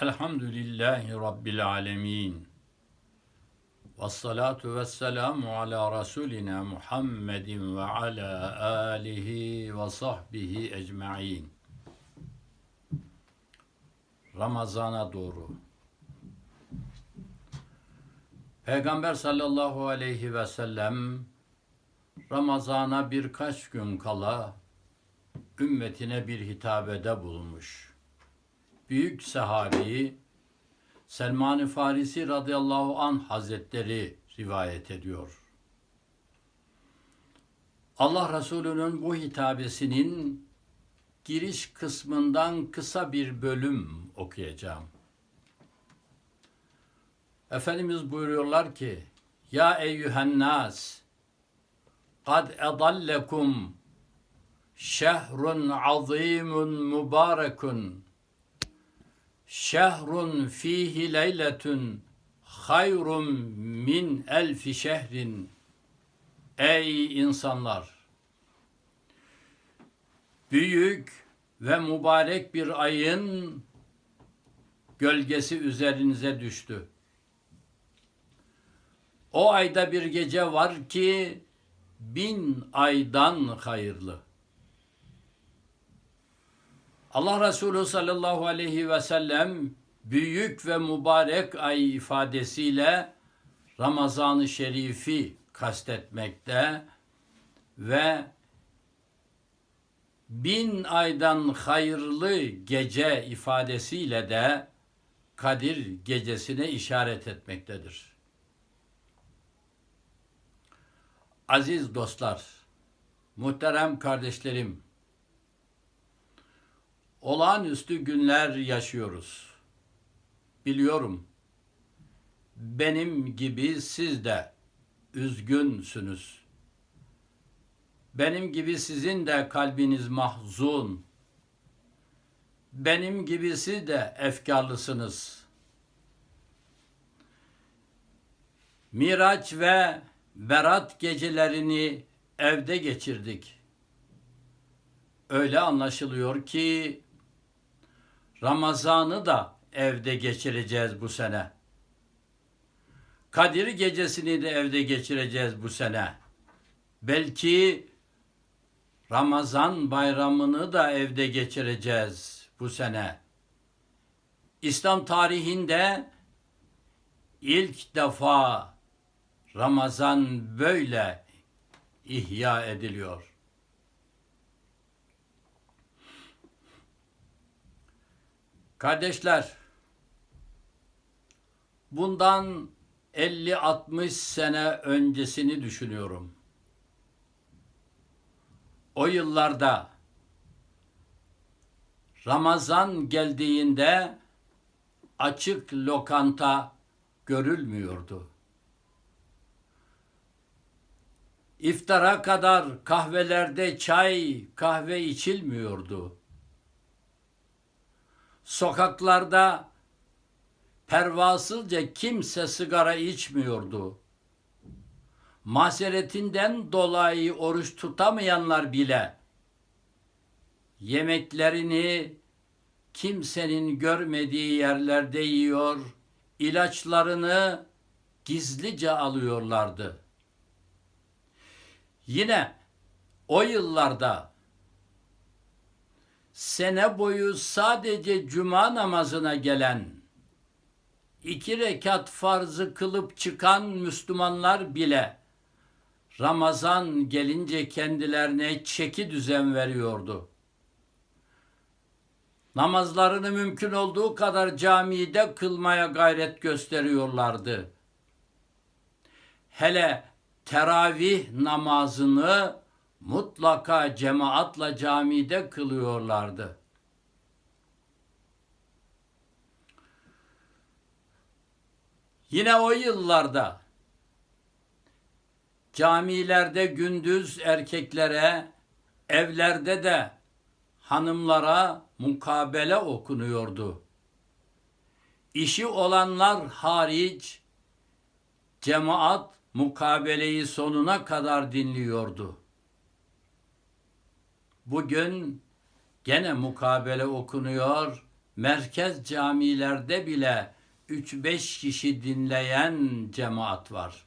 Elhamdülillahi Rabbil alemin. Ve salatu ve selamu ala Resulina Muhammedin ve ala alihi ve sahbihi ecma'in. Ramazana doğru. Peygamber sallallahu aleyhi ve sellem Ramazana birkaç gün kala ümmetine bir hitabede bulmuş. Büyük sahabi Selman-ı Farisi radıyallahu an hazretleri rivayet ediyor. Allah Resulü'nün bu hitabesinin giriş kısmından kısa bir bölüm okuyacağım. Efendimiz buyuruyorlar ki Ya eyyühen nas kad edallekum şehrun azimun mübarekun şehrun fihi leyletun hayrun min elfi şehrin Ey insanlar! Büyük ve mübarek bir ayın gölgesi üzerinize düştü. O ayda bir gece var ki bin aydan hayırlı. Allah Resulü sallallahu aleyhi ve sellem büyük ve mübarek ay ifadesiyle Ramazan-ı Şerif'i kastetmekte ve bin aydan hayırlı gece ifadesiyle de Kadir gecesine işaret etmektedir. Aziz dostlar, muhterem kardeşlerim, olağanüstü günler yaşıyoruz. Biliyorum. Benim gibi siz de üzgünsünüz. Benim gibi sizin de kalbiniz mahzun. Benim gibi siz de efkarlısınız. Miraç ve Berat gecelerini evde geçirdik. Öyle anlaşılıyor ki Ramazan'ı da evde geçireceğiz bu sene. Kadir gecesini de evde geçireceğiz bu sene. Belki Ramazan bayramını da evde geçireceğiz bu sene. İslam tarihinde ilk defa Ramazan böyle ihya ediliyor. Kardeşler, bundan 50-60 sene öncesini düşünüyorum. O yıllarda Ramazan geldiğinde açık lokanta görülmüyordu. İftara kadar kahvelerde çay, kahve içilmiyordu. Sokaklarda pervasızca kimse sigara içmiyordu. Mazeretinden dolayı oruç tutamayanlar bile yemeklerini kimsenin görmediği yerlerde yiyor, ilaçlarını gizlice alıyorlardı. Yine o yıllarda sene boyu sadece cuma namazına gelen, iki rekat farzı kılıp çıkan Müslümanlar bile Ramazan gelince kendilerine çeki düzen veriyordu. Namazlarını mümkün olduğu kadar camide kılmaya gayret gösteriyorlardı. Hele teravih namazını mutlaka cemaatla camide kılıyorlardı. Yine o yıllarda camilerde gündüz erkeklere, evlerde de hanımlara mukabele okunuyordu. İşi olanlar hariç cemaat mukabeleyi sonuna kadar dinliyordu. Bugün gene mukabele okunuyor, merkez camilerde bile 3-5 kişi dinleyen cemaat var.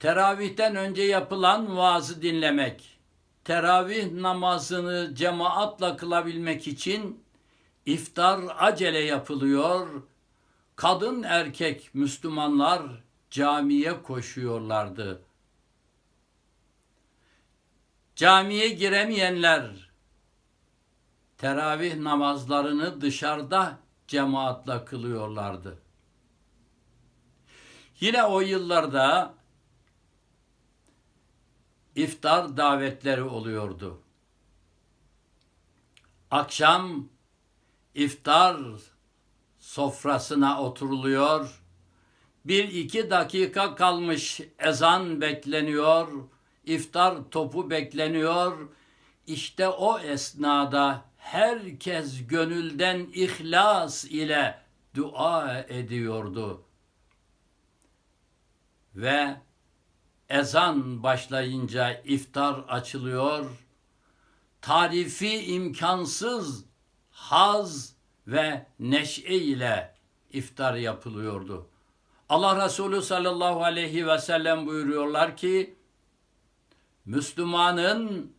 Teravihten önce yapılan vaazı dinlemek, teravih namazını cemaatla kılabilmek için iftar acele yapılıyor. Kadın erkek Müslümanlar camiye koşuyorlardı. Camiye giremeyenler teravih namazlarını dışarıda cemaatla kılıyorlardı. Yine o yıllarda iftar davetleri oluyordu. Akşam iftar sofrasına oturuluyor. Bir iki dakika kalmış ezan bekleniyor. İftar topu bekleniyor. İşte o esnada herkes gönülden ihlas ile dua ediyordu. Ve ezan başlayınca iftar açılıyor. Tarifi imkansız haz ve neşe ile iftar yapılıyordu. Allah Resulü sallallahu aleyhi ve sellem buyuruyorlar ki Müslümanın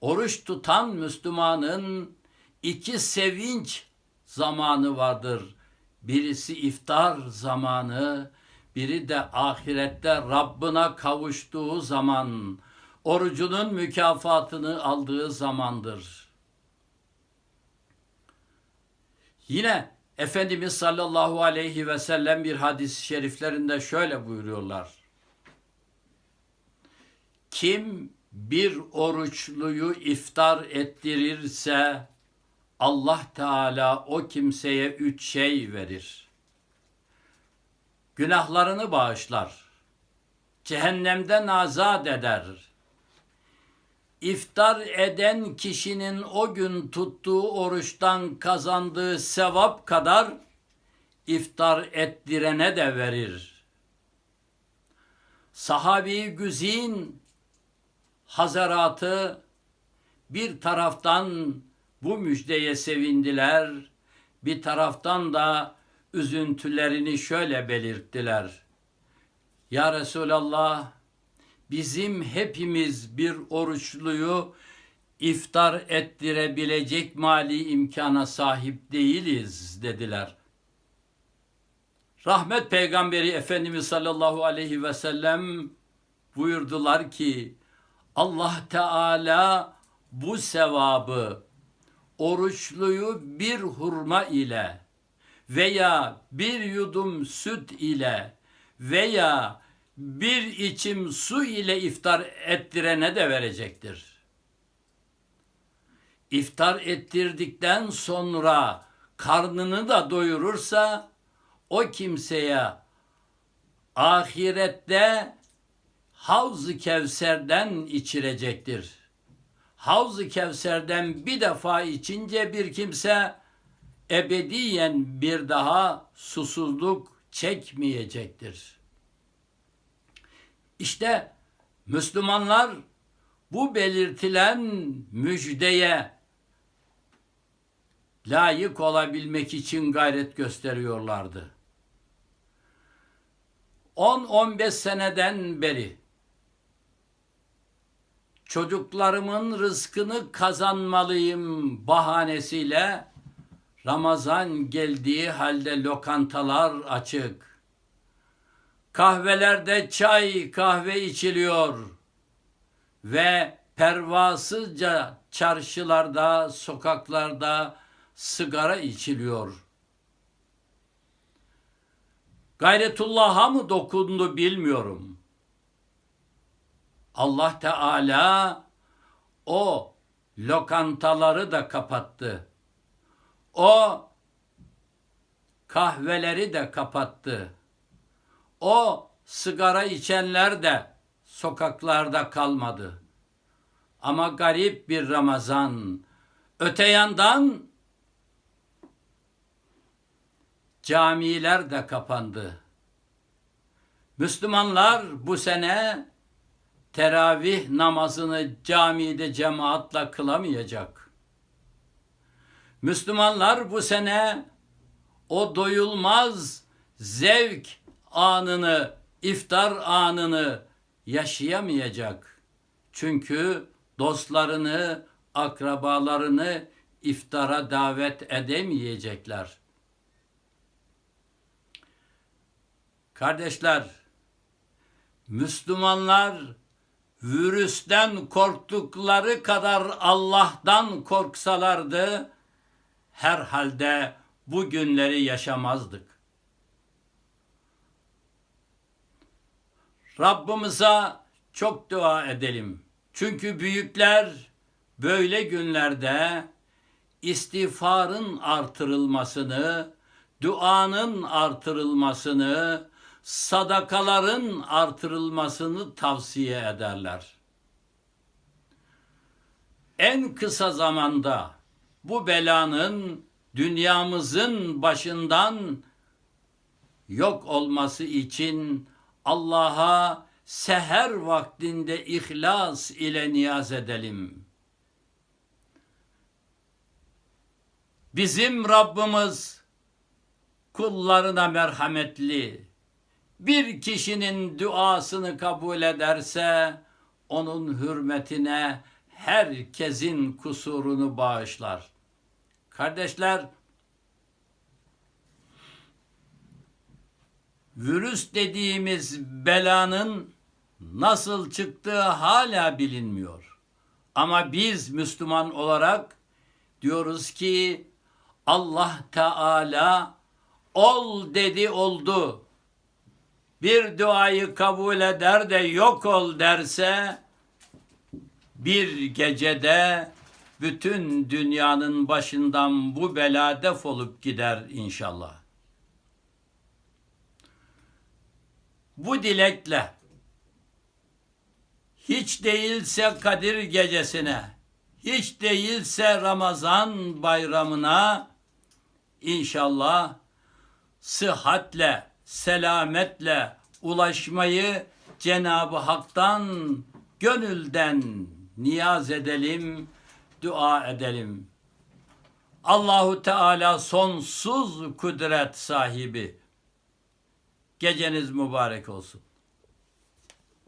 oruç tutan Müslümanın iki sevinç zamanı vardır. Birisi iftar zamanı, biri de ahirette Rabbına kavuştuğu zaman, orucunun mükafatını aldığı zamandır. Yine Efendimiz sallallahu aleyhi ve sellem bir hadis-i şeriflerinde şöyle buyuruyorlar. Kim bir oruçluyu iftar ettirirse Allah Teala o kimseye üç şey verir. Günahlarını bağışlar. Cehennemden azat eder. İftar eden kişinin o gün tuttuğu oruçtan kazandığı sevap kadar iftar ettirene de verir. Sahabi güzin hazaratı bir taraftan bu müjdeye sevindiler, bir taraftan da üzüntülerini şöyle belirttiler. Ya Resulallah, bizim hepimiz bir oruçluyu iftar ettirebilecek mali imkana sahip değiliz dediler. Rahmet peygamberi Efendimiz sallallahu aleyhi ve sellem buyurdular ki Allah Teala bu sevabı oruçluyu bir hurma ile veya bir yudum süt ile veya bir içim su ile iftar ettirene de verecektir. İftar ettirdikten sonra karnını da doyurursa o kimseye ahirette Havz-ı Kevser'den içirecektir. Havz-ı Kevser'den bir defa içince bir kimse ebediyen bir daha susuzluk çekmeyecektir. İşte Müslümanlar bu belirtilen müjdeye layık olabilmek için gayret gösteriyorlardı. 10-15 seneden beri çocuklarımın rızkını kazanmalıyım bahanesiyle Ramazan geldiği halde lokantalar açık. Kahvelerde çay kahve içiliyor ve pervasızca çarşılarda, sokaklarda sigara içiliyor. Gayretullah'a mı dokundu bilmiyorum. Allah Teala o lokantaları da kapattı. O kahveleri de kapattı. O sigara içenler de sokaklarda kalmadı. Ama garip bir Ramazan. Öte yandan camiler de kapandı. Müslümanlar bu sene teravih namazını camide cemaatla kılamayacak. Müslümanlar bu sene o doyulmaz zevk anını, iftar anını yaşayamayacak. Çünkü dostlarını, akrabalarını iftara davet edemeyecekler. Kardeşler, Müslümanlar virüsten korktukları kadar Allah'tan korksalardı herhalde bu günleri yaşamazdık. Rabbimize çok dua edelim. Çünkü büyükler böyle günlerde istiğfarın artırılmasını, duanın artırılmasını, sadakaların artırılmasını tavsiye ederler. En kısa zamanda bu belanın dünyamızın başından yok olması için Allah'a seher vaktinde ihlas ile niyaz edelim. Bizim Rabbimiz kullarına merhametli. Bir kişinin duasını kabul ederse onun hürmetine herkesin kusurunu bağışlar. Kardeşler, virüs dediğimiz belanın nasıl çıktığı hala bilinmiyor. Ama biz Müslüman olarak diyoruz ki Allah Teala ol dedi oldu. Bir duayı kabul eder de yok ol derse bir gecede bütün dünyanın başından bu bela defolup gider inşallah. Bu dilekle hiç değilse Kadir gecesine, hiç değilse Ramazan bayramına inşallah sıhhatle, selametle ulaşmayı Cenab-ı Hak'tan gönülden niyaz edelim, dua edelim. Allahu Teala sonsuz kudret sahibi. Geceniz mübarek olsun.